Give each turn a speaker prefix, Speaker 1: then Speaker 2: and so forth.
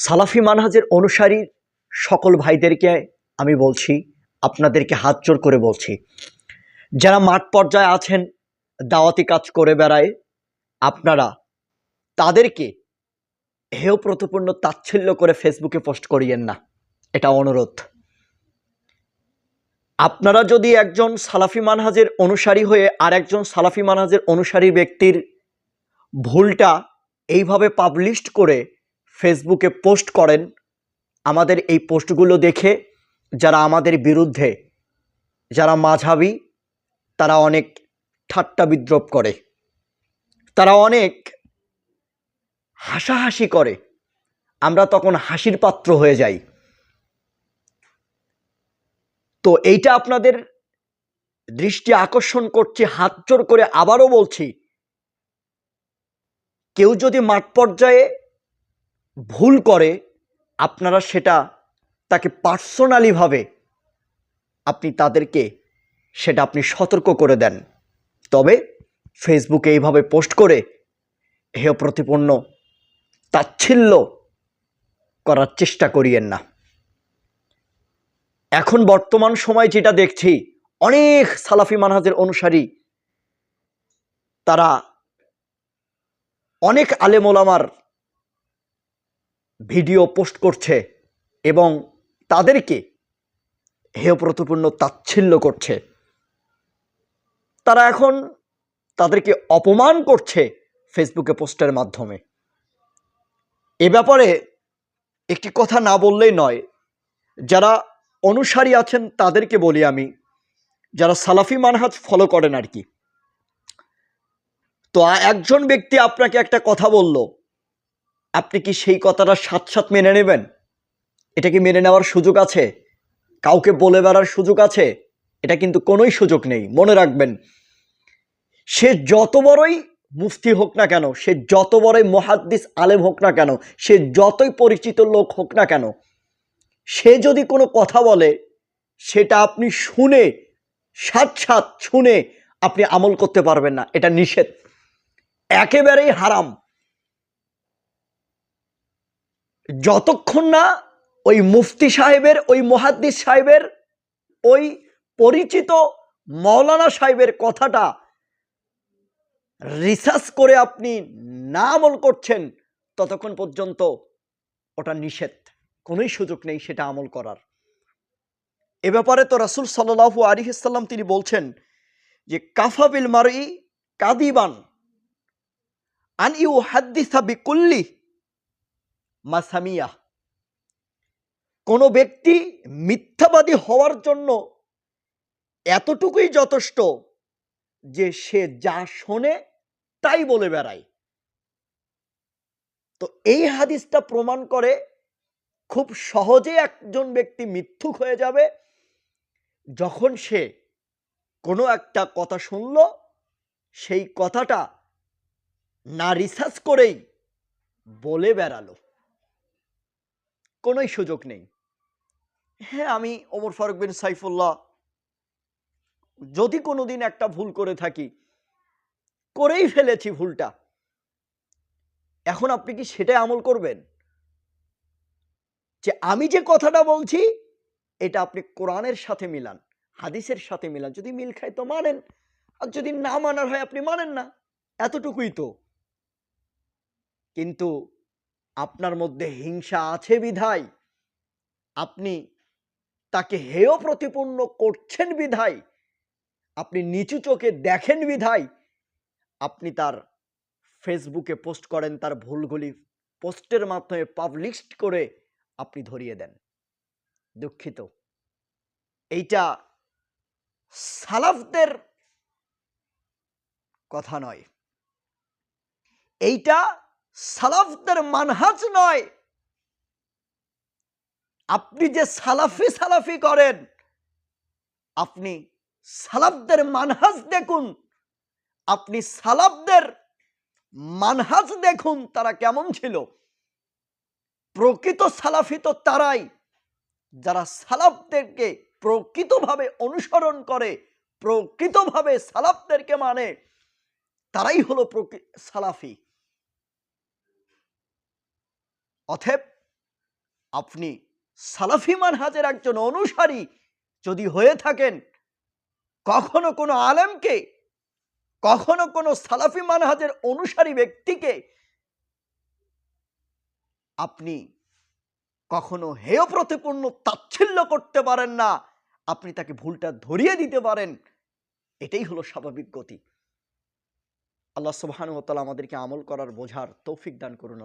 Speaker 1: সালাফি মানহাজের অনুসারী সকল ভাইদেরকে আমি বলছি, আপনাদেরকে হাত জোর করে বলছি, যারা মাঠ পর্যায়ে আছেন, দাওয়াতি কাজ করে বেড়ায়, আপনারা তাদেরকে হেয় প্রতিপূর্ণ তাচ্ছিল্য করে ফেসবুকে পোস্ট করিয়েন না। এটা অনুরোধ। আপনারা যদি একজন সালাফি মানহাজের অনুসারী হয়ে আর একজন সালাফি মানহাজের অনুসারী ব্যক্তির ভুলটা এইভাবে পাবলিশড করে ফেসবুকে পোস্ট করেন আমাদের এই পোস্টগুলো দেখে যারা আমাদের বিরুদ্ধে, যারা মাঝাবি, তারা অনেক ঠাট্টা বিদ্রোপ করে। তারা অনেক হাসাহাসি করে। আমরা তখন হাসির পাত্র হয়ে যাই। তো এইটা আপনাদের দৃষ্টি আকর্ষণ করছে হাত জোর করে আবারও বলছি, কেউ যদি মাঠ পর্যায়ে ভুল করে আপনারা সেটা তাকে পার্সোনালিভাবে আপনি তাদেরকে সেটা আপনি সতর্ক করে দেন। তবে ফেসবুকে এইভাবে পোস্ট করে হেয় প্রতিপন্ন, তাচ্ছিল্য করার চেষ্টা করিয়েন না। এখন বর্তমান সময় যেটা দেখছি, অনেক সালাফি মানহাজের অনুসারী তারা অনেক আলেমোলামার ভিডিও পোস্ট করছে এবং তাদেরকে হেয় প্রতিপূর্ণ তাচ্ছিল্য করছে। তারা এখন তাদেরকে অপমান করছে ফেসবুকে পোস্টের মাধ্যমে। এ ব্যাপারে একটি কথা না বললেই নয়, যারা অনুসারী আছেন তাদেরকে বলি আমি, যারা সালাফি মানহাজ ফলো করেন আর কি। তো একজন ব্যক্তি আপনাকে একটা কথা বলল আপনি কি সেই কথাটা সাত সাত মেনে নেবেন? এটা কি মেনে নেওয়ার সুযোগ আছে? কাউকে বলে বেড়ার সুযোগ আছে? এটা কিন্তু কোনোই সুযোগ নেই, মনে রাখবেন। সে যত বড়ই মুফতি হোক না কেন, সে যত বড়ই মহাদ্দিস আলেম হোক না কেন, সে যতই পরিচিত লোক হোক না কেন, সে যদি কোনো কথা বলে, সেটা আপনি শুনে, সাত সাত শুনে আপনি আমল করতে পারবেন না, এটা নিষেধ। একেবারেই হারাম। যতক্ষণ না ওই মুফতি সাহেবের, ওই মহাদ্দিস সাহেবের, ওই পরিচিত মৌলানা সাহেবের কথাটা রিসার্চ করে আপনি না আমল করছেন, ততক্ষণ পর্যন্ত ওটা নিষেধ। কোনোই সুযোগ নেই সেটা আমল করার। এ ব্যাপারে তো রাসুল সাল্লাহু আলিহাল্লাম তিনি বলছেন যে কাফাবিল মারি কাদিবান আন ইউ হাদ্দিসা বিকুল্লি মাসামিয়া। কোনো ব্যক্তি মিথ্যাবাদী হওয়ার জন্য এতটুকুই যথেষ্ট যে সে যা শোনে তাই বলে বেড়ায়। তো এই হাদিসটা প্রমাণ করে খুব সহজে একজন ব্যক্তি মিথ্যুক হয়ে যাবে যখন সে কোনো একটা কথা শুনল, সেই কথাটা না রিসার্চ করেই বলে বেড়ালো। কোনোই সুযোগ নেই। হ্যাঁ আমি ওমর ফারুক বিন সাইফুল্লাহ যদি কোনোদিন একটা ভুল করে থাকি, করেই ফেলেছি ভুলটা। এখন আপনি কি সেটাই আমল করবেন? যে আমি যে কথাটা বলছি, এটা আপনি কোরআনের সাথে মিলান, হাদিসের সাথে মিলান। যদি মিল খায় তো মানেন, আর যদি না মানার হয় আপনি মানেন না। এতটুকুই তো। কিন্তু আপনার মধ্যে হিংসা আছে বিধায়? আপনি তাকে হেয় প্রতিপন্ন করছেন বিধায়? আপনি নিচু চোখে দেখেন বিধায়? আপনি তার ফেসবুকে পোস্ট করেন, তার ভুলগুলি পোস্টের মাধ্যমে পাবলিশ করে আপনি ধরিয়ে দেন। দুঃখিত। এইটা সালাফদের কথা নয়। এইটা সালাফদের মানহাজ নয়। আপনি যে সালাফি সালাফি করেন, আপনি সালাফদের মানহাজ দেখুন। আপনি সালাফদের মানহাজ দেখুন, তারা কেমন ছিল। প্রকৃত সালাফি তো তারাই। যারা সালাফদেরকে প্রকৃতভাবে অনুসরণ করে, প্রকৃতভাবে সালাফদেরকে মানে তারাই হলো সালাফি। অথেব আপনি সালাফি মানহাজের একজন অনুসারী যদি হয়ে থাকেন, কখনো কোনো আলেমকে, কখনো কোনো সালাফি মানহাজের অনুসারী ব্যক্তিকে আপনি কখনো হেয় প্রতিপূর্ণ তাচ্ছিল্য করতে পারেন না, আপনি তাকে ভুলটা ধরিয়ে দিতে পারেন, এটাই হলো স্বাভাবিক গতি। আল্লাহ তাআলা আমাদেরকে আমল করার বোঝার তৌফিক দান করুন।